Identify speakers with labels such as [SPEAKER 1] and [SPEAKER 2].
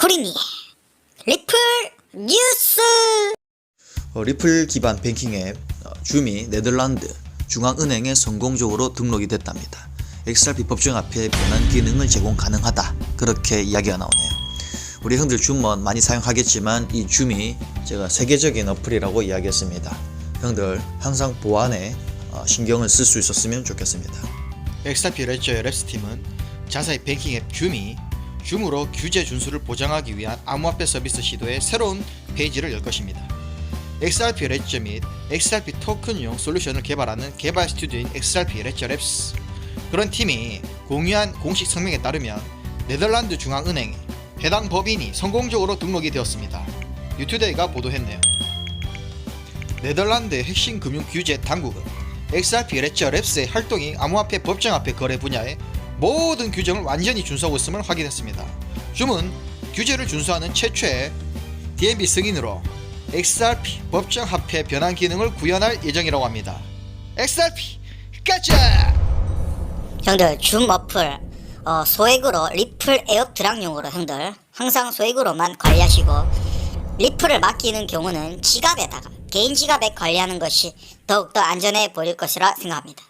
[SPEAKER 1] 코리니 리플 뉴스
[SPEAKER 2] 어, 리플 기반 뱅킹 앱 어, 줌이 네덜란드 중앙은행에 성공적으로 등록이 됐답니다. XRP 법정 앞에 변환 기능을 제공 가능하다. 그렇게 이야기가 나오네요. 우리 형들 줌은 많이 사용하겠지만 이 줌이 제가 세계적인 어플이라고 이야기했습니다. 형들 항상 보안에 어, 신경을 쓸 수 있었으면 좋겠습니다.
[SPEAKER 3] XRP 레저의 랩스팀은 자사의 뱅킹 앱 줌이 줌으로 규제 준수를 보장하기 위한 암호화폐 서비스 시도의 새로운 페이지를 열 것입니다. XRP 레저 및 XRP 토큰용 솔루션을 개발하는 개발 스튜디오인 XRP 레저 랩스 그런 팀이 공유한 공식 성명에 따르면 네덜란드 중앙은행에 해당 법인이 성공적으로 등록이 되었습니다. 유투데이가 보도했네요. 네덜란드의 핵심 금융 규제 당국은 XRP 레저 랩스의 활동이 암호화폐 법정 화폐 거래 분야의 모든 규정을 완전히 준수하고 있음을 확인했습니다. 줌은 규제를 준수하는 최초의 DNB 승인으로 XRP 법정 화폐 변환 기능을 구현할 예정이라고 합니다. XRP 가자!
[SPEAKER 1] 형들 줌 어플 어, 소액으로 리플 에어 드락용으로 형들 항상 소액으로만 관리하시고 리플을 맡기는 경우는 지갑에다가 개인 지갑에 관리하는 것이 더욱더 안전해 보일 것이라 생각합니다